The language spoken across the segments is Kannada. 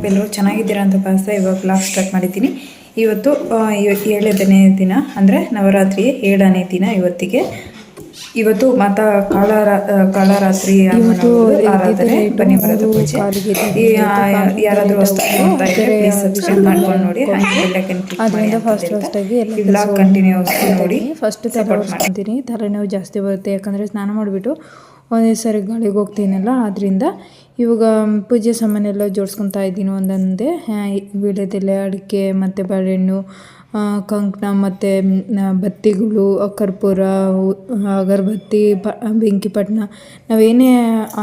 ಹೋಪ್ ಎಲ್ಲರೂ ಚೆನ್ನಾಗಿದ್ದೀರಾ ಅಂತ ಭಾವಿಸ್ತಾ ಇವಾಗ ಬ್ಲಾಗ್ ಸ್ಟಾರ್ಟ್ ಮಾಡಿದ್ದೀನಿ. ಇವತ್ತು ಏಳನೇ ದಿನ ಅಂದರೆ ನವರಾತ್ರಿ ಏಳನೇ ದಿನ ಇವತ್ತಿಗೆ. ಇವತ್ತು ಮಾತಾ ಕಾಳರಾ ಕಾಳರಾತ್ರಿ ಆರಾಧನೆ. ಬನ್ನಿ ಬರೋದು ಪೂಜೆ ಯಾರಾದ್ರೂ ನೋಡ್ತಾ ಪ್ಲೀಸ್ ಸಬ್ಸ್ಕ್ರೈಬ್ ಮಾಡ್ಕೊಂಡು ನೋಡಿ. ಹಾಗೆ ಬೆಲ್ ಕ್ಲಿಕ್ ಮಾಡಿ ಫಸ್ಟ್ ಫಸ್ಟಾಗಿ ಎಲ್ಲ ಬ್ಲಾಗ್ ಕಂಟಿನ್ಯೂಸ್ ನೋಡಿ. ಫಸ್ಟ್ ತಲೆ ಮಾಡ್ತೀನಿ. ತಲೆನೋವು ಜಾಸ್ತಿ ಬರುತ್ತೆ ಯಾಕಂದ್ರೆ ಸ್ನಾನ ಮಾಡಿಬಿಟ್ಟು ಒಂದೇ ಸರಿ ಗಾಳಿಗೆ ಹೋಗ್ತೀನಲ್ಲ ಆದ್ದರಿಂದ ಇವಾಗ ಪೂಜೆ ಸಾಮಾನೆಲ್ಲ ಜೋಡಿಸ್ಕೊತಾ ಇದ್ದೀನಿ ಒಂದೊಂದೆ. ವೀಳ್ಯದೆಲೆ, ಅಡಿಕೆ, ಮತ್ತು ಬಾಳೆಹಣ್ಣು ಕಂಕಣ, ಮತ್ತು ಬತ್ತಿಗಳು, ಕರ್ಪೂರ ಅಗರಬತ್ತಿ, ಪ, ಬೆಂಕಿ ಪಟ್ಟಣ ನಾವೇನೇ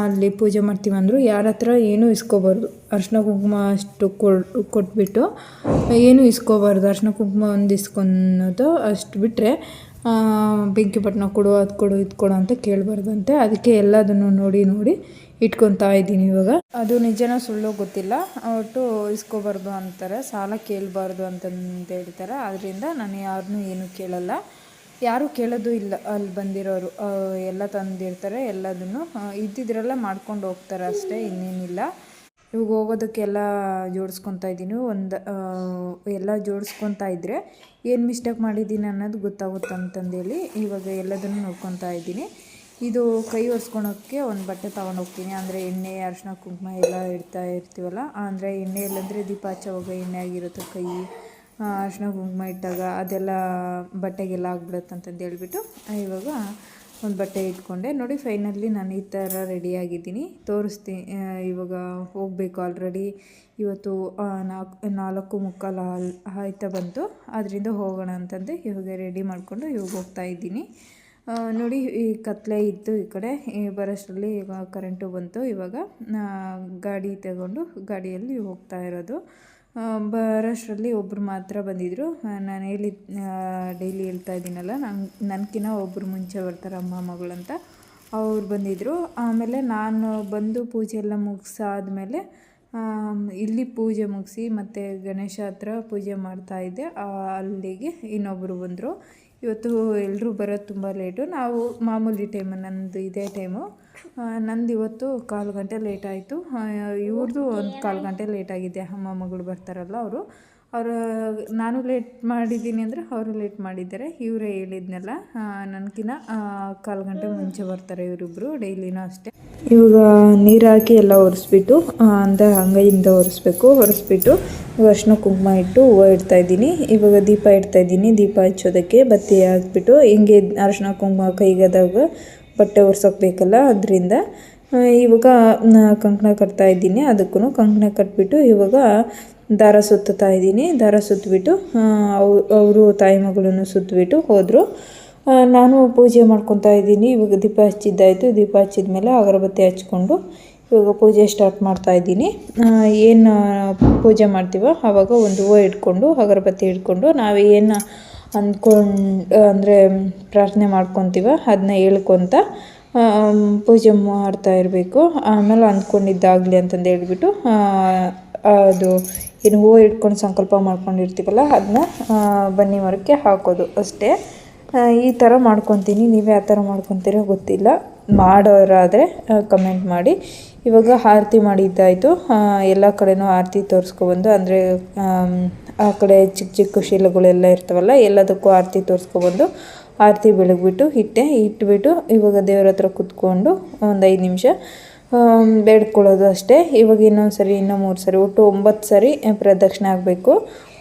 ಅಲ್ಲಿ ಪೂಜೆ ಮಾಡ್ತೀವಿ ಅಂದರೂ ಯಾರ ಹತ್ರ ಏನೂ ಇಸ್ಕೋಬಾರ್ದು. ಅರ್ಶಿನ ಕುಂಕುಮ ಅಷ್ಟು ಕೊಟ್ಬಿಟ್ಟು ಏನು ಇಸ್ಕೋಬಾರ್ದು. ಅರ್ಶಿನ ಕುಂಕುಮ ಒಂದು ಇಸ್ಕೊನ್ನೋದು ಅಷ್ಟು ಬಿಟ್ಟರೆ ಬೆಂಕಿ ಪಟ್ಟಣ ಕೊಡು, ಅದು ಕೊಡು, ಇದು ಕೊಡು ಅಂತ ಕೇಳಬಾರ್ದಂತೆ. ಅದಕ್ಕೆ ಎಲ್ಲದನ್ನು ನೋಡಿ ನೋಡಿ ಇಟ್ಕೊತಾ ಇದ್ದೀನಿ ಇವಾಗ. ಅದು ನಿಜನೋ ಸುಳ್ಳು ಗೊತ್ತಿಲ್ಲ. ಒಟ್ಟು ಇಸ್ಕೋಬಾರ್ದು ಅಂತಾರೆ. ಸಾಲ ಕೇಳಬಾರ್ದು ಅಂತಂದು ಹೇಳ್ತಾರೆ. ಆದ್ದರಿಂದ ನಾನು ಯಾರನ್ನೂ ಏನೂ ಕೇಳಲ್ಲ. ಯಾರೂ ಕೇಳೋದು ಇಲ್ಲ. ಅಲ್ಲಿ ಬಂದಿರೋರು ಎಲ್ಲ ತಂದಿರ್ತಾರೆ, ಎಲ್ಲದನ್ನು. ಇದ್ದಿದ್ರೆಲ್ಲ ಮಾಡ್ಕೊಂಡು ಹೋಗ್ತಾರೆ ಅಷ್ಟೇ, ಇನ್ನೇನಿಲ್ಲ. ಇವಾಗ ಹೋಗೋದಕ್ಕೆಲ್ಲ ಜೋಡಿಸ್ಕೊತಾ ಇದ್ದೀನಿ. ಒಂದು ಎಲ್ಲ ಜೋಡಿಸ್ಕೊತಾ ಇದ್ದರೆ ಏನು ಮಿಸ್ಟೇಕ್ ಮಾಡಿದ್ದೀನಿ ಅನ್ನೋದು ಗೊತ್ತಾಗುತ್ತೆ ಅಂತಂದೇಳಿ ಇವಾಗ ಎಲ್ಲದನ್ನು ನೋಡ್ಕೊತಾ ಇದ್ದೀನಿ. ಇದು ಕೈ ಒರೆಸ್ಕೊಳೋಕ್ಕೆ ಒಂದು ಬಟ್ಟೆ ತೊಗೊಂಡು ಹೋಗ್ತೀನಿ. ಅಂದರೆ ಎಣ್ಣೆ ಅರಿಶಿನ ಕುಂಕುಮ ಎಲ್ಲ ಇಡ್ತಾ ಇರ್ತೀವಲ್ಲ, ಅಂದರೆ ಎಣ್ಣೆ ಇಲ್ಲಂದರೆ ದೀಪ ಹಚ್ಚೋವಾಗ ಎಣ್ಣೆ ಆಗಿರುತ್ತೆ ಕೈ ಅರಿಶಿನ ಕುಂಕುಮ ಇಟ್ಟಾಗ ಅದೆಲ್ಲ ಬಟ್ಟೆಗೆಲ್ಲ ಆಗ್ಬಿಡುತ್ತೆ ಅಂತಂದು ಹೇಳ್ಬಿಟ್ಟು ಇವಾಗ ಒಂದು ಬಟ್ಟೆ ಇಟ್ಕೊಂಡೆ. ನೋಡಿ ಫೈನಲಿ ನಾನು ಈ ಥರ ರೆಡಿಯಾಗಿದ್ದೀನಿ ತೋರಿಸ್ತೀನಿ ಇವಾಗ ಹೋಗಬೇಕು ಆಲ್ರೆಡಿ ಇವತ್ತು ನಾಲ್ಕು ನಾಲ್ಕು ಮುಕ್ಕಾಲು ಆಯ್ತಾ ಬಂತು. ಅದರಿಂದ ಹೋಗೋಣ ಅಂತಂದು. ಇವಾಗ ರೆಡಿ ಮಾಡಿಕೊಂಡು ಇವಾಗ ಹೋಗ್ತಾ ಇದ್ದೀನಿ. ನೋಡಿ, ಈ ಕತ್ಲೆ ಇತ್ತು ಈ ಕಡೆ. ಬರೋಷ್ಟರಲ್ಲಿ ಈಗ ಕರೆಂಟು ಬಂತು. ಇವಾಗ ಗಾಡಿ ತಗೊಂಡು ಗಾಡಿಯಲ್ಲಿ ಹೋಗ್ತಾ ಇರೋದು. ಬರೋಷ್ಟರಲ್ಲಿ ಒಬ್ಬರು ಮಾತ್ರ ಬಂದಿದ್ದರು ನಾನು ಹೇಳಿ ಡೈಲಿ ಹೇಳ್ತಾ ಇದ್ದೀನಲ್ಲ ನಂಗೆ ನನಗಿನ್ನ ಒಬ್ಬರು ಮುಂಚೆ ಬರ್ತಾರೆ ಅಮ್ಮ ಮಗಳಂತ ಅವ್ರು ಬಂದಿದ್ದರು ಆಮೇಲೆ ನಾನು ಬಂದು ಪೂಜೆ ಎಲ್ಲ ಮುಗಿಸಾದ್ಮೇಲೆ ಇಲ್ಲಿ ಪೂಜೆ ಮುಗಿಸಿ ಮತ್ತು ಗಣೇಶ ಹತ್ರ ಪೂಜೆ ಮಾಡ್ತಾಯಿದ್ದೆ ಅಲ್ಲಿಗೆ ಇನ್ನೊಬ್ಬರು ಬಂದರು. ಇವತ್ತು ಎಲ್ಲರೂ ಬರೋದು ತುಂಬ ಲೇಟು. ನಾವು ಮಾಮೂಲಿ ಟೈಮು ನಂದು ಇದೇ ಟೈಮು ನಂದು ಇವತ್ತು ಕಾಲು ಗಂಟೆ ಲೇಟ್ ಆಯಿತು. ಇವ್ರದ್ದು ಒಂದು ಕಾಲು ಗಂಟೆ ಲೇಟ್ ಆಗಿದೆ. ಅಮ್ಮ, ಮಗಳು ಬರ್ತಾರಲ್ಲ ಅವರು. ಅವರು ನಾನು ಲೇಟ್ ಮಾಡಿದ್ದೀನಿ ಅಂದರೆ ಅವರು ಲೇಟ್ ಮಾಡಿದ್ದಾರೆ. ಇವರೇ ಹೇಳಿದ್ನಲ್ಲ ನನಗಿನ್ನ ಕಾಲು ಗಂಟೆ ಮುಂಚೆ ಬರ್ತಾರೆ ಇವರಿಬ್ಬರು ಡೈಲಿನೂ ಅಷ್ಟೇ. ಇವಾಗ ನೀರು ಹಾಕಿ ಎಲ್ಲ ಒರೆಸ್ಬಿಟ್ಟು ಅಂದ ಅಂಗೈಯಿಂದ ಒರೆಸ್ಬೇಕು. ಒರೆಸ್ಬಿಟ್ಟು ಅರ್ಶಿನ ಕುಂಕುಮ ಇಟ್ಟು ಹೂವು ಇಡ್ತಾ ಇದ್ದೀನಿ. ಇವಾಗ ದೀಪ ಇಡ್ತಾ ಇದ್ದೀನಿ. ದೀಪ ಹಚ್ಚೋದಕ್ಕೆ ಬತ್ತಿ ಹಾಕ್ಬಿಟ್ಟು, ಹಿಂಗೆ ಅರಶಿನ ಕುಂಕುಮ ಕೈಗದಾಗ ಬಟ್ಟೆ ಒರೆಸೋಕ್ಬೇಕಲ್ಲ ಅದರಿಂದ ಇವಾಗ ಕಂಕಣ ಕಟ್ತಾ ಇದ್ದೀನಿ. ಅದಕ್ಕೂ ಕಂಕಣ ಕಟ್ಬಿಟ್ಟು ಇವಾಗ ದಾರ ಸುತ್ತುತ್ತಾ ಇದ್ದೀನಿ. ದಾರ ಸುತ್ತಿಬಿಟ್ಟು ಅವರು ತಾಯಿ ಮಗಳನ್ನು ಸುತ್ತಿಬಿಟ್ಟು ಹೋದರು. ನಾನು ಪೂಜೆ ಮಾಡ್ಕೊತಾ ಇದ್ದೀನಿ. ಇವಾಗ ದೀಪ ಹಚ್ಚಿದ್ದಾಯಿತು ದೀಪ ಹಚ್ಚಿದ ಮೇಲೆ ಅಗರಬತ್ತಿ ಹಚ್ಕೊಂಡು ಇವಾಗ ಪೂಜೆ ಸ್ಟಾರ್ಟ್ ಮಾಡ್ತಾ ಇದ್ದೀನಿ. ಏನು ಪೂಜೆ ಮಾಡ್ತೀವೋ ಆವಾಗ ಒಂದು ಹೂವು ಇಟ್ಕೊಂಡು, ಅಗರಬತ್ತಿ ಇಟ್ಕೊಂಡು ನಾವು ಏನು ಅಂದ್ಕೊಂಡು, ಅಂದರೆ ಪ್ರಾರ್ಥನೆ ಮಾಡ್ಕೊತೀವ ಅದನ್ನ ಹೇಳ್ಕೊತ ಪೂಜೆ ಮಾಡ್ತಾ ಇರಬೇಕು. ಆಮೇಲೆ ಅಂದ್ಕೊಂಡಿದ್ದಾಗಲಿ ಅಂತಂದು ಹೇಳ್ಬಿಟ್ಟು ಅದು ಏನು ಹೂವು ಇಟ್ಕೊಂಡು ಸಂಕಲ್ಪ ಮಾಡ್ಕೊಂಡಿರ್ತೀವಲ್ಲ, ಅದನ್ನ ಬನ್ನಿ ಮರಕ್ಕೆ ಹಾಕೋದು ಅಷ್ಟೇ. ಈ ಥರ ಮಾಡ್ಕೊತೀನಿ, ನೀವು ಯಾವ ಥರ ಮಾಡ್ಕೊತೀರೋ ಗೊತ್ತಿಲ್ಲ. ಮಾಡೋರಾದರೆ ಕಮೆಂಟ್ ಮಾಡಿ. ಇವಾಗ ಆರತಿ ಮಾಡಿದ್ದಾಯಿತು. ಎಲ್ಲ ಕಡೆನೂ ಆರತಿ ತೋರಿಸ್ಕೊಬಂದು, ಅಂದರೆ ಆ ಕಡೆ ಚಿಕ್ಕ ಚಿಕ್ಕ ಶಿಲೆಗಳೆಲ್ಲ ಇರ್ತವಲ್ಲ, ಎಲ್ಲದಕ್ಕೂ ಆರತಿ ತೋರಿಸ್ಕೊಬಂದು, ಆರತಿ ಬೆಳಗ್ಬಿಟ್ಟು ಇಟ್ಟೆ ಇಟ್ಬಿಟ್ಟು ಇವಾಗ ದೇವ್ರ ಹತ್ರ ಕುತ್ಕೊಂಡು, ಒಂದು ಐದು ನಿಮಿಷ ಬೇಡ್ಕೊಳ್ಳೋದು ಅಷ್ಟೇ. ಇವಾಗ ಇನ್ನೊಂದು ಸರಿ, ಇನ್ನೂ ಮೂರು ಸರಿ, ಒಟ್ಟು ಒಂಬತ್ತು ಸರಿ ಪ್ರದಕ್ಷಿಣೆ ಆಗಬೇಕು.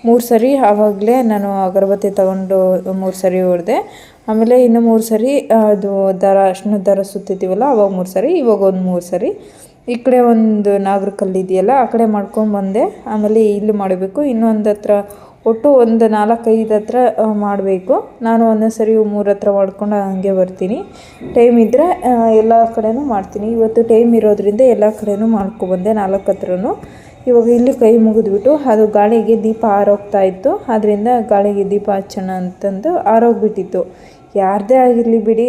ಮೂರು ಸರಿ, ಆವಾಗಲೇ ನಾನು ಅಗರಬತ್ತಿ ತಗೊಂಡು ಮೂರು ಸರಿ ಹೊಡೆದೆ. ಆಮೇಲೆ ಇನ್ನು ಮೂರು ಸರಿ ಅದು ದರ ಅರ್ಶಿನ ದರ ಸುತ್ತಿದ್ದೀವಲ್ಲ, ಅವಾಗ ಮೂರು ಸರಿ, ಇವಾಗ ಒಂದು ಮೂರು ಸರಿ. ಈ ಕಡೆ ಒಂದು ನಾಗರ ಕಲ್ಲು ಇದೆಯಲ್ಲ, ಆ ಕಡೆ ಮಾಡ್ಕೊಂಡು ಬಂದೆ. ಆಮೇಲೆ ಇಲ್ಲಿ ಮಾಡಬೇಕು. ಇನ್ನೊಂದು ಹತ್ರ, ಒಟ್ಟು ಒಂದು ನಾಲ್ಕೈದು ಹತ್ರ ಮಾಡಬೇಕು. ನಾನು ಒಂದೊಂದು ಸರಿ ಮೂರು ಹತ್ರ ಮಾಡ್ಕೊಂಡು ಹಾಗೆ ಬರ್ತೀನಿ. ಟೈಮ್ ಇದ್ದರೆ ಎಲ್ಲ ಕಡೆನೂ ಮಾಡ್ತೀನಿ. ಇವತ್ತು ಟೈಮ್ ಇರೋದ್ರಿಂದ ಎಲ್ಲ ಕಡೆನೂ ಮಾಡ್ಕೊಬಂದೆ ನಾಲ್ಕು ಹತ್ರನೂ. ಇವಾಗ ಇಲ್ಲಿ ಕೈ ಮುಗಿದ್ಬಿಟ್ಟು, ಅದು ಗಾಳಿಗೆ ದೀಪ ಆರೋಗ್ತಾ ಇತ್ತು. ಅದರಿಂದ ಗಾಳಿಗೆ ದೀಪ ಹಚ್ಚೋಣ ಅಂತಂದು ಆರೋಗ್ಬಿಟ್ಟಿತ್ತು ಯಾರದೇ ಆಗಿರಲಿ ಬಿಡಿ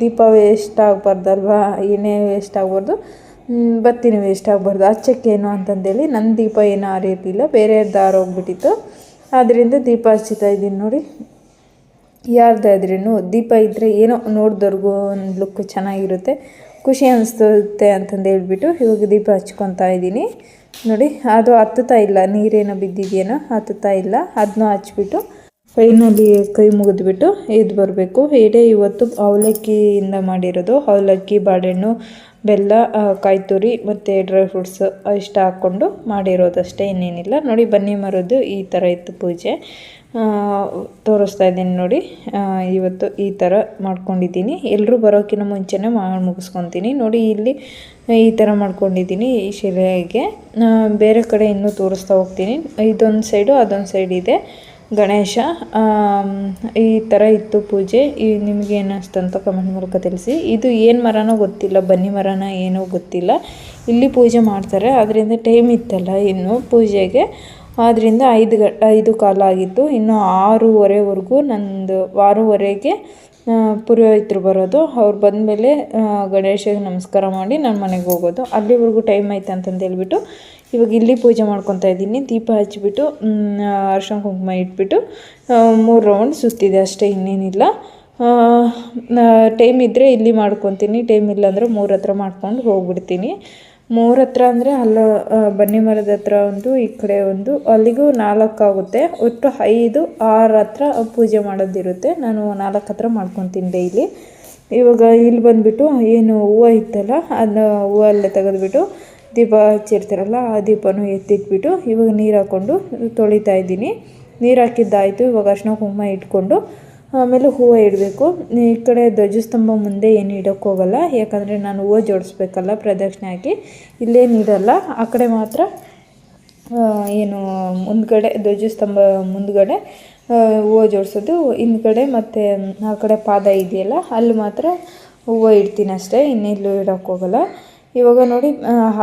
ದೀಪ ವೇಸ್ಟ್ ಆಗಬಾರ್ದಲ್ವಾ? ಏನೇ ವೇಸ್ಟ್ ಆಗಬಾರ್ದು. ಬತ್ತಿನೂ ವೇಸ್ಟ್ ಆಗಬಾರ್ದು. ಹಚ್ಚಕ್ಕೇನು ಅಂತಂದೇಳಿ ನನ್ನ ದೀಪ ಏನೂ ಬೇರೆ ಬೇರೆಯವ್ರದ್ದು ಆರೋಗ್ಬಿಟ್ಟಿತ್ತು ಆದ್ದರಿಂದ ದೀಪ ಹಚ್ಚುತ್ತಾ ಇದ್ದೀನಿ ನೋಡಿ. ಯಾರ್ದಾದ್ರೂ ದೀಪ ಇದ್ದರೆ ಏನೋ ನೋಡಿದವ್ರಿಗೂ ಒಂದು ಲುಕ್ ಚೆನ್ನಾಗಿರುತ್ತೆ. ಖುಷಿ ಅನಿಸ್ತುತ್ತೆ ಅಂತಂದು ಹೇಳಿಬಿಟ್ಟು ಇವಾಗ ದೀಪ ಹಚ್ಕೊತಾ ಇದ್ದೀನಿ. ನೋಡಿ, ಅದು ಹತ್ತುತ್ತಾ ಇಲ್ಲ. ನೀರೇನೋ ಬಿದ್ದಿದೆಯೇನೋ ಹತ್ತುತ್ತಾ ಇಲ್ಲ. ಅದನ್ನ ಹಚ್ಬಿಟ್ಟು ಫೈನಲಿ ಕೈ ಮುಗಿದ್ಬಿಟ್ಟು ಎದ್ದು ಬರಬೇಕು. ಎಡೆ ಇವತ್ತು ಅವಲಕ್ಕಿಯಿಂದ ಮಾಡಿರೋದು. ಅವಲಕ್ಕಿ ಬಾಳೆಹಣ್ಣು ಬೆಲ್ಲ ಕಾಯಿ ತುರಿ ಮತ್ತು ಡ್ರೈ ಫ್ರೂಟ್ಸ್ ಇಷ್ಟ ಹಾಕ್ಕೊಂಡು ಮಾಡಿರೋದಷ್ಟೇ ಇನ್ನೇನಿಲ್ಲ. ನೋಡಿ, ಬನ್ನಿ ಮರದ್ದು ಈ ಥರ ಇತ್ತು ಪೂಜೆ. ತೋರಿಸ್ತಾ ಇದ್ದೀನಿ ನೋಡಿ. ಇವತ್ತು ಈ ಥರ ಮಾಡ್ಕೊಂಡಿದ್ದೀನಿ. ಎಲ್ಲರೂ ಬರೋಕ್ಕಿಂತ ಮುಂಚೆನೇ ಮಾಡಿ ಮುಗಿಸ್ಕೊತೀನಿ. ನೋಡಿ, ಇಲ್ಲಿ ಈ ಥರ ಮಾಡ್ಕೊಂಡಿದ್ದೀನಿ ಈ ಶಿಲೆಗೆ. ಬೇರೆ ಕಡೆ ಇನ್ನೂ ತೋರಿಸ್ತಾ ಹೋಗ್ತೀನಿ. ಇದೊಂದು ಸೈಡು ಅದೊಂದು ಸೈಡ್ ಇದೆ. ಗಣೇಶ ಈ ಥರ ಇತ್ತು ಪೂಜೆ. ಈ ನಿಮಗೆ ಏನಿಸ್ತು ಅಂತ ಕಮೆಂಟ್ ಮೂಲಕ ತಿಳಿಸಿ. ಇದು ಏನು ಮರನೋ ಗೊತ್ತಿಲ್ಲ, ಬನ್ನಿ ಮರನ ಏನೋ ಗೊತ್ತಿಲ್ಲ. ಇಲ್ಲಿ ಪೂಜೆ ಮಾಡ್ತಾರೆ. ಅದರಿಂದ ಟೈಮ್ ಇತ್ತಲ್ಲ ಇನ್ನು ಪೂಜೆಗೆ. ಆದ್ದರಿಂದ ಐದು ಗ, ಐದು ಕಾಲ ಆಗಿತ್ತು. ಇನ್ನು ಆರೂವರೆವರೆಗೂ ನಂದು ಆರೂವರೆಗೆ ಪುರೋಹಿತರು ಬರೋದು. ಅವ್ರು ಬಂದಮೇಲೆ ಗಣೇಶಗೆ ನಮಸ್ಕಾರ ಮಾಡಿ ನಾನು ಮನೆಗೆ ಹೋಗೋದು. ಅಲ್ಲಿವರೆಗೂ ಟೈಮ್ ಆಯ್ತು ಅಂತಂದು ಹೇಳ್ಬಿಟ್ಟು ಇವಾಗ ಇಲ್ಲಿ ಪೂಜೆ ಮಾಡ್ಕೊತಾ ಇದ್ದೀನಿ. ದೀಪ ಹಚ್ಚಿಬಿಟ್ಟು ಅರ್ಶನ ಕುಂಕುಮ ಇಟ್ಬಿಟ್ಟು ಮೂರು ರೌಂಡ್ ಸುತ್ತಿದೆ ಅಷ್ಟೇ, ಇನ್ನೇನಿಲ್ಲ. ಟೈಮ್ ಇದ್ದರೆ ಇಲ್ಲಿ ಮಾಡ್ಕೊತೀನಿ. ಟೈಮ್ ಇಲ್ಲ ಅಂದರೆ ಮೂರು ಹತ್ರ ಮಾಡ್ಕೊಂಡು ಹೋಗ್ಬಿಡ್ತೀನಿ. ಮೂರು ಹತ್ರ ಅಂದರೆ ಅಲ್ಲ ಬನ್ನಿ ಮರದ ಹತ್ರ ಒಂದು, ಈ ಕಡೆ ಒಂದು. ಅಲ್ಲಿಗೂ ನಾಲ್ಕು ಆಗುತ್ತೆ. ಒಟ್ಟು ಐದು, ಆರು ಹತ್ರ ಪೂಜೆ ಮಾಡೋದಿರುತ್ತೆ. ನಾನು ನಾಲ್ಕು ಹತ್ರ ಮಾಡ್ಕೊತೀನಿ ಡೈಲಿ ಇವಾಗ ಇಲ್ಲಿ ಬಂದುಬಿಟ್ಟು ಏನು ಹೂವು ಇತ್ತಲ್ಲ, ಅದನ್ನ ಹೂವು ಅಲ್ಲೇ ತೆಗೆದುಬಿಟ್ಟು ದೀಪ ಹಚ್ಚಿರ್ತಾರಲ್ಲ, ಆ ದೀಪನೂ ಎತ್ತಿಟ್ಬಿಟ್ಟು ಇವಾಗ ನೀರು ಹಾಕ್ಕೊಂಡು ತೊಳಿತಾ ಇದ್ದೀನಿ. ನೀರು ಹಾಕಿದ್ದಾಯಿತು. ಇವಾಗ ಅರ್ಶಿನ ಕುಂಕುಮ ಇಟ್ಕೊಂಡು ಆಮೇಲೆ ಹೂವು ಇಡಬೇಕು. ಈ ಕಡೆ ಧ್ವಜಸ್ತಂಭ ಮುಂದೆ ಏನು ಇಡೋಕ್ಕೋಗಲ್ಲ ಯಾಕಂದರೆ ನಾನು ಹೂವು ಜೋಡಿಸ್ಬೇಕಲ್ಲ ಪ್ರದಕ್ಷಿಣೆ ಹಾಕಿ. ಇಲ್ಲೇನು ಇಡಲ್ಲ. ಆ ಕಡೆ ಮಾತ್ರ ಏನು ಮುಂದ್ಗಡೆ ಧ್ವಜಸ್ತಂಭ ಮುಂದ್ಗಡೆ ಹೂವು ಜೋಡಿಸೋದು. ಹಿಂದ್ಗಡೆ ಮತ್ತು, ಆ ಕಡೆ ಪಾದ ಇದೆಯಲ್ಲ, ಅಲ್ಲಿ ಮಾತ್ರ ಹೂವು ಇಡ್ತೀನಿ ಅಷ್ಟೇ. ಇನ್ನೆಲ್ಲೂ ಇಡೋಕ್ಕೆ ಹೋಗಲ್ಲ. ಇವಾಗ ನೋಡಿ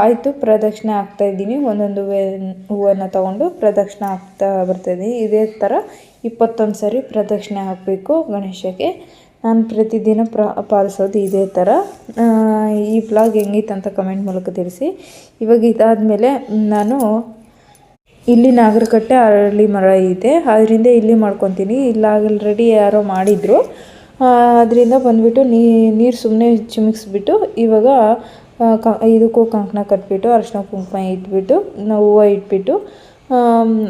ಆಯಿತು, ಪ್ರದಕ್ಷಿಣೆ ಹಾಕ್ತಾ ಇದ್ದೀನಿ. ಒಂದೊಂದು ಹೂವೇ ಹೂವನ್ನು ತೊಗೊಂಡು ಪ್ರದಕ್ಷಿಣೆ ಹಾಕ್ತಾ ಬರ್ತಾಯಿದ್ದೀನಿ ಇದೇ ಥರ ಇಪ್ಪತ್ತೊಂದು ಸರಿ ಪ್ರದಕ್ಷಿಣೆ ಹಾಕಬೇಕು ಗಣೇಶಕ್ಕೆ ನಾನು ಪ್ರತಿದಿನ ಪ್ರ, ಪಾಲಿಸೋದು ಇದೇ ಥರ. ಈ ಬ್ಲಾಗ್ ಹೆಂಗಿತ್ತು ಅಂತ ಕಮೆಂಟ್ ಮೂಲಕ ತಿಳಿಸಿ. ಇವಾಗ ಇದಾದಮೇಲೆ ನಾನು ಇಲ್ಲಿ ನಾಗರಕಟ್ಟೆ ಅರಳಿ ಮರ ಇದೆ. ಅದರಿಂದ ಇಲ್ಲಿ ಮಾಡ್ಕೊತೀನಿ. ಇಲ್ಲ ಆಲ್ರೆಡಿ ಯಾರೋ ಮಾಡಿದರು. ಅದರಿಂದ ಬಂದುಬಿಟ್ಟು ನೀರು ಸುಮ್ಮನೆ ಚಿಮಿಕ್ಸ್ಬಿಟ್ಟು ಇವಾಗ ಕ, ಇದಕ್ಕೂ ಕಂಕಣ ಕಟ್ಬಿಟ್ಟು ಅರಶಿನ ಕುಂಕುಮ ಇಟ್ಬಿಟ್ಟು ಹೂವು ಇಟ್ಬಿಟ್ಟು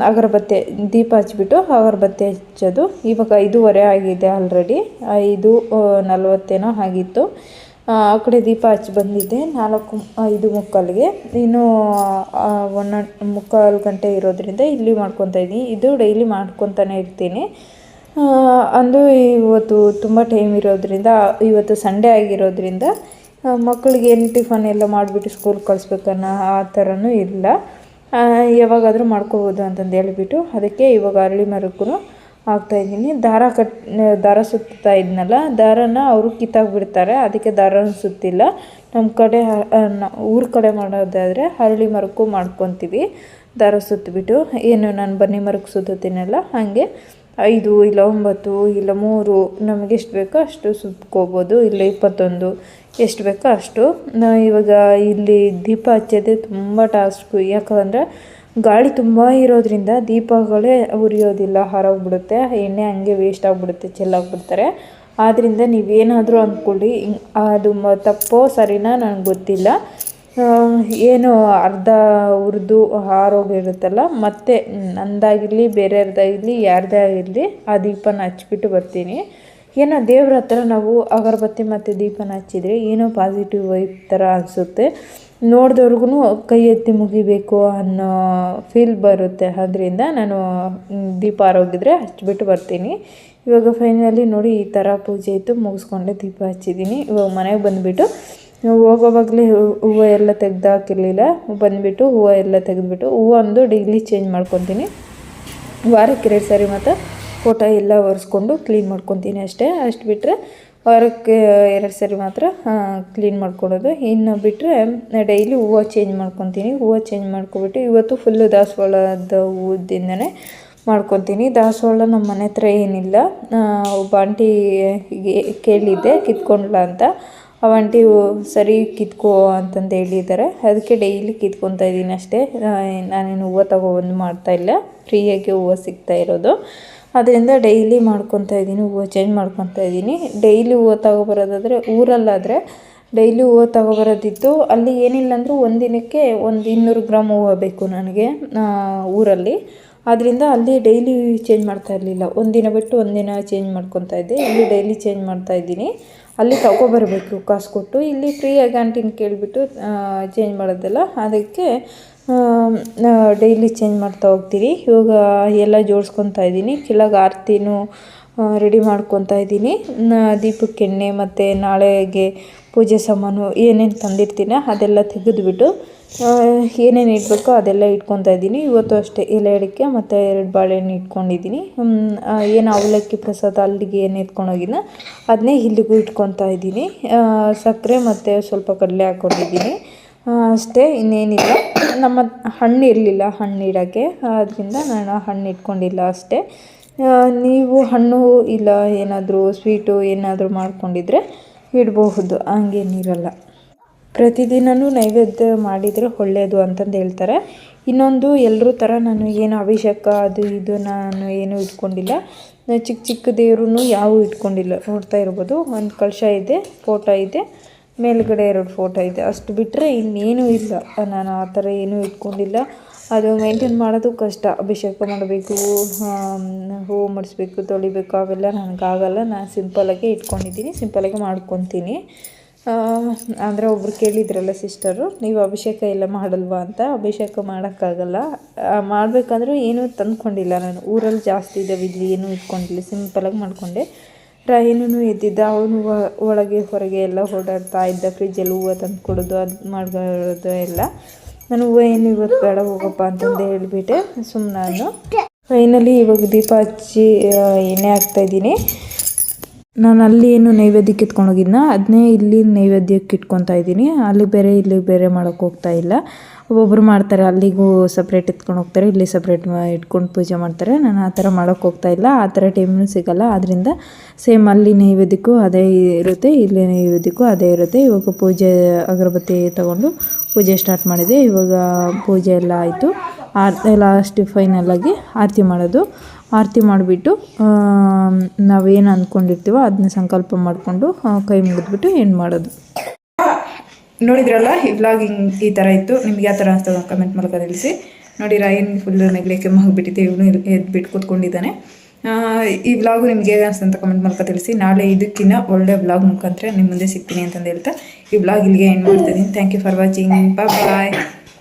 ಅಗರಬತ್ತಿ, ದೀಪ ಹಚ್ಬಿಟ್ಟು ಅಗರಬತ್ತಿ ಹಚ್ಚೋದು. ಇವಾಗ ಐದೂವರೆ ಆಗಿದೆ ಆಲ್ರೆಡಿ ಐದು ನಲವತ್ತೇನೋ ಆಗಿತ್ತು. ಆ ಕಡೆ ದೀಪ ಹಚ್ಚಿ ಬಂದಿದ್ದೆ ನಾಲ್ಕು, ಐದು ಮುಕ್ಕಾಲಿಗೆ. ಇನ್ನು ಒನ್, ಮುಕ್ಕಾಲು ಗಂಟೆ ಇರೋದ್ರಿಂದ ಇಲ್ಲಿ ಮಾಡ್ಕೊತಾ ಇದ್ದೀನಿ. ಇದು ಡೈಲಿ ಮಾಡ್ಕೊತಾನೆ ಇರ್ತೀನಿ. ಅಂದು ಇವತ್ತು ತುಂಬ ಟೈಮ್ ಇರೋದ್ರಿಂದ, ಇವತ್ತು ಸಂಡೇ ಆಗಿರೋದ್ರಿಂದ ಮಕ್ಕಳಿಗೆ ಏನು ಟಿಫನ್ ಎಲ್ಲ ಮಾಡಿಬಿಟ್ಟು ಸ್ಕೂಲ್ ಕಳಿಸ್ಬೇಕನ್ನೋ ಆ ಥರನೂ ಇಲ್ಲ. ಯಾವಾಗಾದರೂ ಮಾಡ್ಕೋಬೋದು ಅಂತಂದು ಹೇಳಿಬಿಟ್ಟು ಅದಕ್ಕೆ ಇವಾಗ ಅರಳಿ ಮರಕ್ಕೂ ಹಾಕ್ತಾಯಿದ್ದೀನಿ ದಾರ ಕಟ್, ದಾರ ಸುತ್ತಾ ಇದ್ನಲ್ಲ, ದಾರನ ಅವರು ಕಿತ್ತಾಕ್ಬಿಡ್ತಾರೆ ಅದಕ್ಕೆ ದಾರನ ಸುತ್ತಿಲ್ಲ. ನಮ್ಮ ಕಡೆ ಊರ ಕಡೆ ಮಾಡೋದಾದರೆ ಅರಳಿ ಮರಕ್ಕೂ ಮಾಡ್ಕೊತೀವಿ. ದಾರ ಸುತ್ತಿಬಿಟ್ಟು ಏನು ನಾನು ಬನ್ನಿ ಮರಕ್ಕೆ ಸುತ್ತುತ್ತೀನಲ್ಲ, ಹಾಗೆ ಐದು ಇಲ್ಲ ಒಂಬತ್ತು ಇಲ್ಲ ಮೂರು ನಮಗೆಷ್ಟು ಬೇಕೋ ಅಷ್ಟು ಸುತ್ಕೋಬೋದು, ಇಲ್ಲ ಇಪ್ಪತ್ತೊಂದು ಎಷ್ಟು ಬೇಕೋ ಅಷ್ಟು. ನಾ ಇವಾಗ ಇಲ್ಲಿ ದೀಪ ಹಚ್ಚೋದೇ ತುಂಬ ಟಾಸ್ಕು. ಯಾಕಂದರೆ ಗಾಳಿ ತುಂಬ ಇರೋದ್ರಿಂದ ದೀಪಗಳೇ ಉರಿಯೋದಿಲ್ಲ, ಹಾರೋಗ್ಬಿಡುತ್ತೆ. ಎಣ್ಣೆ ಹಂಗೆ ವೇಸ್ಟ್ ಆಗಿಬಿಡುತ್ತೆ, ಚೆಲ್ಲಾಗ್ಬಿಡ್ತಾರೆ. ಆದ್ದರಿಂದ ನೀವೇನಾದರೂ ಅಂದ್ಕೊಳ್ಳಿ ಅದು ತಪ್ಪೋ ಸರಿನಾ ನನಗೆ ಗೊತ್ತಿಲ್ಲ. ಏನು ಅರ್ಧ ಹುರಿದು ಹಾರೋಗಿರುತ್ತಲ್ಲ ಮತ್ತೆ ನಂದಾಗಿರಲಿ ಬೇರೆಯವ್ರದ್ದಾಗಿರಲಿ ಯಾರದೇ ಆಗಿರಲಿ ಆ ದೀಪನ ಹಚ್ಬಿಟ್ಟು ಬರ್ತೀನಿ. ಏನೋ ದೇವ್ರ ಹತ್ರ ನಾವು ಅಗರಬತ್ತಿ ಮತ್ತು ದೀಪನ ಹಚ್ಚಿದರೆ ಏನೋ ಪಾಸಿಟಿವ್ ವೈಬ್ ಥರ ಅನಿಸುತ್ತೆ. ನೋಡಿದವ್ರಿಗೂ ಕೈ ಎತ್ತಿ ಮುಗಿಬೇಕು ಅನ್ನೋ ಫೀಲ್ ಬರುತ್ತೆ. ಅದರಿಂದ ನಾನು ದೀಪ ಆರೋಗಿದ್ರೆ ಹಚ್ಬಿಟ್ಟು ಬರ್ತೀನಿ. ಇವಾಗ ಫೈನಲಿ ನೋಡಿ ಈ ಥರ ಪೂಜೆ ಇತ್ತು, ಮುಗಿಸ್ಕೊಂಡೆ ದೀಪ ಹಚ್ಚಿದ್ದೀನಿ. ಇವಾಗ ಮನೆಗೆ ಬಂದುಬಿಟ್ಟು ಹೋಗೋವಾಗಲೇ ಹೂವು ಎಲ್ಲ ತೆಗ್ದು ಹಾಕಿರಲಿಲ್ಲ ಬಂದುಬಿಟ್ಟು ಹೂವು ಎಲ್ಲ ತೆಗೆದುಬಿಟ್ಟು ಹೂವು ಒಂದು ಡೈಲಿ ಚೇಂಜ್ ಮಾಡ್ಕೊತೀನಿ. ವಾರಕ್ಕೆ ಎರಡು ಸಾರಿ ಮತ್ತು ಫೋಟೋ ಎಲ್ಲ ಒರೆಸ್ಕೊಂಡು ಕ್ಲೀನ್ ಮಾಡ್ಕೊತೀನಿ ಅಷ್ಟೇ. ಅಷ್ಟು ಬಿಟ್ಟರೆ ವಾರಕ್ಕೆ ಎರಡು ಸರಿ ಮಾತ್ರ ಕ್ಲೀನ್ ಮಾಡ್ಕೊಳೋದು. ಇನ್ನು ಬಿಟ್ಟರೆ ಡೈಲಿ ಹೂವು ಚೇಂಜ್ ಮಾಡ್ಕೊತೀನಿ. ಹೂವು ಚೇಂಜ್ ಮಾಡ್ಕೊಬಿಟ್ಟು ಇವತ್ತು ಫುಲ್ಲು ದಾಸವಾಳದ ಹೂವುದಿಂದನೇ ಮಾಡ್ಕೊತೀನಿ. ದಾಸವಾಳ ನಮ್ಮ ಮನೆ ಹತ್ರ ಏನಿಲ್ಲ. ಒಬ್ಬ ಆಂಟಿ ಕೇಳಿದ್ದೆ, ಕಿತ್ಕೊಂಡ್ಲ ಅಂತ. ಆ ಆಂಟಿ ಸರಿ ಕಿತ್ಕೋ ಅಂತಂದು ಹೇಳಿದ್ದಾರೆ. ಅದಕ್ಕೆ ಡೈಲಿ ಕಿತ್ಕೊತಾ ಇದ್ದೀನಿ ಅಷ್ಟೇ. ನಾನೇನು ಹೂವು ತಗೊಬಂದು ಮಾಡ್ತಾಯಿಲ್ಲ ಫ್ರೀಯಾಗಿ ಹೂವು ಸಿಗ್ತಾ ಇರೋದು. ಅದರಿಂದ ಡೈಲಿ ಮಾಡ್ಕೊತಾ ಇದ್ದೀನಿ, ಹೂವು ಚೇಂಜ್ ಮಾಡ್ಕೊತಾ ಇದ್ದೀನಿ. ಡೈಲಿ ಹೂವು ತಗೊಬರೋದಾದರೆ ಊರಲ್ಲಾದರೆ ಡೈಲಿ ಹೂವು ತಗೊಬರೋದಿತ್ತು. ಅಲ್ಲಿ ಏನಿಲ್ಲ ಅಂದರೂ ಒಂದಿನಕ್ಕೆ ಒಂದು ಇನ್ನೂರು ಗ್ರಾಮ್ ಹೂವು ಬೇಕು ನನಗೆ ಊರಲ್ಲಿ. ಆದ್ದರಿಂದ ಅಲ್ಲಿ ಡೈಲಿ ಚೇಂಜ್ ಮಾಡ್ತಾ ಇರಲಿಲ್ಲ. ಒಂದಿನ ಬಿಟ್ಟು ಒಂದಿನ ಚೇಂಜ್ ಮಾಡ್ಕೊತಾ ಇದ್ದೆ. ಇಲ್ಲಿ ಡೈಲಿ ಚೇಂಜ್ ಮಾಡ್ತಾ ಇದ್ದೀನಿ. ಅಲ್ಲಿ ತಗೊಬರಬೇಕು, ಕಾಸು ಕೊಟ್ಟು. ಇಲ್ಲಿ ಫ್ರೀಯಾಗಿ ಆಂಟಿನ ಕೇಳಿಬಿಟ್ಟು ಚೇಂಜ್ ಮಾಡೋದಲ್ಲ. ಅದಕ್ಕೆ ಡೈಲಿ ಚೇಂಜ್ ಮಾಡ್ತಾ ಹೋಗ್ತೀವಿ ಇವಾಗ ಎಲ್ಲ ಜೋಡಿಸ್ಕೊತಾ ಇದ್ದೀನಿ. ಕೆಳಗೆ ಆರತಿನೂ ರೆಡಿ ಮಾಡ್ಕೊತಾ ಇದ್ದೀನಿ. ದೀಪಕ್ಕೆ ಎಣ್ಣೆ ಮತ್ತು ನಾಳೆಗೆ ಪೂಜೆ ಸಾಮಾನು ಏನೇನು ತಂದಿರ್ತೀನಿ ಅದೆಲ್ಲ ತೆಗೆದುಬಿಟ್ಟು ಏನೇನು ಇಡಬೇಕೋ ಅದೆಲ್ಲ ಇಟ್ಕೊತಾ ಇದ್ದೀನಿ. ಇವತ್ತು ಅಷ್ಟೇ ಎಲೆ ಅಡಿಕೆ ಮತ್ತು ಎರಡು ಬಾಳೆಹಣ್ಣು ಇಟ್ಕೊಂಡಿದ್ದೀನಿ. ಏನು ಅವಲಕ್ಕಿ ಪ್ರಸಾದ ಅಲ್ಲಿಗೆ ಏನು ಎತ್ಕೊಂಡೋಗಿನ ಅದನ್ನೇ ಇಲ್ಲಿಗೂ ಇಟ್ಕೊತಾ ಇದ್ದೀನಿ. ಸಕ್ಕರೆ ಮತ್ತು ಸ್ವಲ್ಪ ಕಡಲೆ ಹಾಕ್ಕೊಂಡಿದ್ದೀನಿ ಅಷ್ಟೇ, ಇನ್ನೇನಿಲ್ಲ. ನಮ್ಮ ಹಣ್ಣು ಇರಲಿಲ್ಲ, ಹಣ್ಣು ಇಡೋಕ್ಕೆ. ಆದ್ದರಿಂದ ನಾನು ಹಣ್ಣು ಇಟ್ಕೊಂಡಿಲ್ಲ ಅಷ್ಟೇ. ನೀವು ಹಣ್ಣು ಇಲ್ಲ, ಏನಾದರೂ ಸ್ವೀಟು ಏನಾದರೂ ಮಾಡಿಕೊಂಡಿದ್ರೆ ಇಡಬಹುದು. ಹಂಗೇನಿರಲ್ಲ ಪ್ರತಿದಿನವೂ ನೈವೇದ್ಯ ಮಾಡಿದರೆ ಒಳ್ಳೆಯದು ಅಂತಂದು ಹೇಳ್ತಾರೆ. ಇನ್ನೊಂದು ಎಲ್ಲರೂ ಥರ ನಾನು ಏನು ಅಭಿಷೇಕ, ಅದು ಇದು ನಾನು ಏನೂ ಇಟ್ಕೊಂಡಿಲ್ಲ. ಚಿಕ್ಕ ಚಿಕ್ಕ ದೇವ್ರೂ ಯಾವೂ ಇಟ್ಕೊಂಡಿಲ್ಲ. ನೋಡ್ತಾ ಇರ್ಬೋದು. ಒಂದು ಕಳಶ ಇದೆ, ಫೋಟೋ ಇದೆ. ಮೇಲ್ಗಡೆ ಎರಡು ಫೋಟೋ ಇದೆ. ಅಷ್ಟು ಬಿಟ್ಟರೆ ಇನ್ನೇನೂ ಇಲ್ಲ. ನಾನು ಆ ಥರ ಏನೂ ಇಟ್ಕೊಂಡಿಲ್ಲ. ಅದು ಮೇಂಟೈನ್ ಮಾಡೋದು ಕಷ್ಟ. ಅಭಿಷೇಕ ಮಾಡಬೇಕು ಹೂವು ಮುಡಿಸ್ಬೇಕು, ತೊಳಿಬೇಕು, ಅವೆಲ್ಲ ನನಗಾಗಲ್ಲ. ನಾನು ಸಿಂಪಲಾಗೆ ಇಟ್ಕೊಂಡಿದ್ದೀನಿ. ಸಿಂಪಲಾಗೆ ಮಾಡ್ಕೊತೀನಿ. ಅಂದರೆ ಒಬ್ರು ಕೇಳಿದ್ರಲ್ಲ ಸಿಸ್ಟರು ನೀವು ಅಭಿಷೇಕ ಎಲ್ಲ ಮಾಡಲ್ವಾ? ಅಂತ. ಅಭಿಷೇಕ ಮಾಡೋಕ್ಕಾಗಲ್ಲ. ಮಾಡಬೇಕಂದ್ರೂ ಏನೂ ತಂದ್ಕೊಂಡಿಲ್ಲ ನಾನು. ಊರಲ್ಲಿ ಜಾಸ್ತಿ ಇದ್ದಾವೆ ಇಲ್ಲಿ ಏನೂ ಇಟ್ಕೊಂಡಿಲ್ಲ. ಸಿಂಪಲಾಗಿ ಮಾಡಿಕೊಂಡೆ. ರಾಯನೂ ಎದ್ದಿದ್ದ ಅವನು ಒಳಗೆ ಹೊರಗೆ ಎಲ್ಲ ಓಡಾಡ್ತಾ ಇದ್ದ, ಫ್ರಿಜ್ಜಲ್ಲಿ ಹೂವು ತಂದು ಕೊಡೋದು, ಅದು ಮಾಡೋದು ಎಲ್ಲ. ನಾನು ಹೂವು ಏನು ಇವತ್ತು ಬೇಡ, ಹೋಗಪ್ಪ ಅಂತಂದು ಹೇಳಿಬಿಟ್ಟೆ ಸುಮ್ಮನೆ ನಾನು ಫೈನಲಿ ಇವಾಗ ದೀಪ ಹಚ್ಚಿ ಎಣ್ಣೆ ಹಾಕ್ತಾಯಿದ್ದೀನಿ ನಾನು ಅಲ್ಲಿ ಏನು ನೈವೇದ್ಯಕ್ಕೆ ಇಟ್ಕೊಂಡು ಹೋಗಿದ್ನ ಅದನ್ನೇ ಇಲ್ಲಿ ನೈವೇದ್ಯಕ್ಕೆ ಇಟ್ಕೊತಾ ಇದ್ದೀನಿ. ಅಲ್ಲಿ ಬೇರೆ ಇಲ್ಲಿ ಬೇರೆ ಮಾಡೋಕ್ಕೆ ಹೋಗ್ತಾ ಇಲ್ಲ. ಒಬ್ಬೊಬ್ರು ಮಾಡ್ತಾರೆ, ಅಲ್ಲಿಗೂ ಸಪ್ರೇಟ್ ಎತ್ಕೊಂಡು ಹೋಗ್ತಾರೆ, ಇಲ್ಲಿ ಸಪ್ರೇಟ್ ಇಟ್ಕೊಂಡು ಪೂಜೆ ಮಾಡ್ತಾರೆ. ನಾನು ಆ ಥರ ಮಾಡೋಕ್ಕೆ ಹೋಗ್ತಾ ಇಲ್ಲ. ಆ ಥರ ಟೈಮ್ನೂ ಸಿಗಲ್ಲ. ಆದ್ದರಿಂದ ಸೇಮ್ ಅಲ್ಲಿ ನೈವೇದ್ಯಕ್ಕೂ ಅದೇ ಇರುತ್ತೆ, ಇಲ್ಲಿ ನೈವೇದ್ಯಕ್ಕೂ ಅದೇ ಇರುತ್ತೆ. ಇವಾಗ ಪೂಜೆ ಅಗರಬತ್ತಿ ತಗೊಂಡು ಪೂಜೆ ಸ್ಟಾರ್ಟ್ ಮಾಡಿದೆ. ಇವಾಗ ಪೂಜೆ ಎಲ್ಲ ಆಯಿತು. ಆರ್ ಲಾಸ್ಟ್ ಫೈನಲಾಗಿ ಆರತಿ ಮಾಡೋದು. ಆರತಿ ಮಾಡಿಬಿಟ್ಟು ನಾವೇನು ಅಂದ್ಕೊಂಡಿರ್ತೀವೋ ಅದನ್ನ ಸಂಕಲ್ಪ ಮಾಡಿಕೊಂಡು ಕೈ ಮುಗಿದ್ಬಿಟ್ಟು ಏನು ಮಾಡೋದು? ನೋಡಿದ್ರಲ್ಲ, ಈ ವ್ಲಾಗ್ ಹಿಂಗೆ ಈ ಥರ ಇತ್ತು. ನಿಮ್ಗೆ ಯಾವ ಥರ ಅನಿಸ್ತದೆ ಕಮೆಂಟ್ ಮೂಲಕ ತಿಳಿಸಿ. ನೋಡಿ ರಾಯನ್ ಫುಲ್ ನೆಗಲಿ ಕೆಮ್ಮು ಹೋಗ್ಬಿಟ್ಟಿದೆ ಇವನು ಎದ್ಬಿಟ್ಟು ಕೂತ್ಕೊಂಡಿದ್ದಾನೆ. ಈ ವ್ಲಾಗು ನಿಮ್ಗೆ ಹೇಗೆ ಅನಿಸ್ತು ಅಂತ ಕಮೆಂಟ್ ಮೂಲಕ ತಿಳಿಸಿ. ನಾಳೆ ಇದಕ್ಕಿಂತ ಒಳ್ಳೆ ವ್ಲಾಗ್ ಮುಖಾಂತರ ನಿಮ್ಮ ಮುಂದೆ ಸಿಗ್ತೀನಿ ಅಂತಂದು ಹೇಳ್ತಾ, ಈ ವ್ಲಾಗ್ ಇಲ್ಲಿಗೆ ಎಂಡ್ ಮಾಡ್ತಿದ್ದೀನಿ thank you for watching bye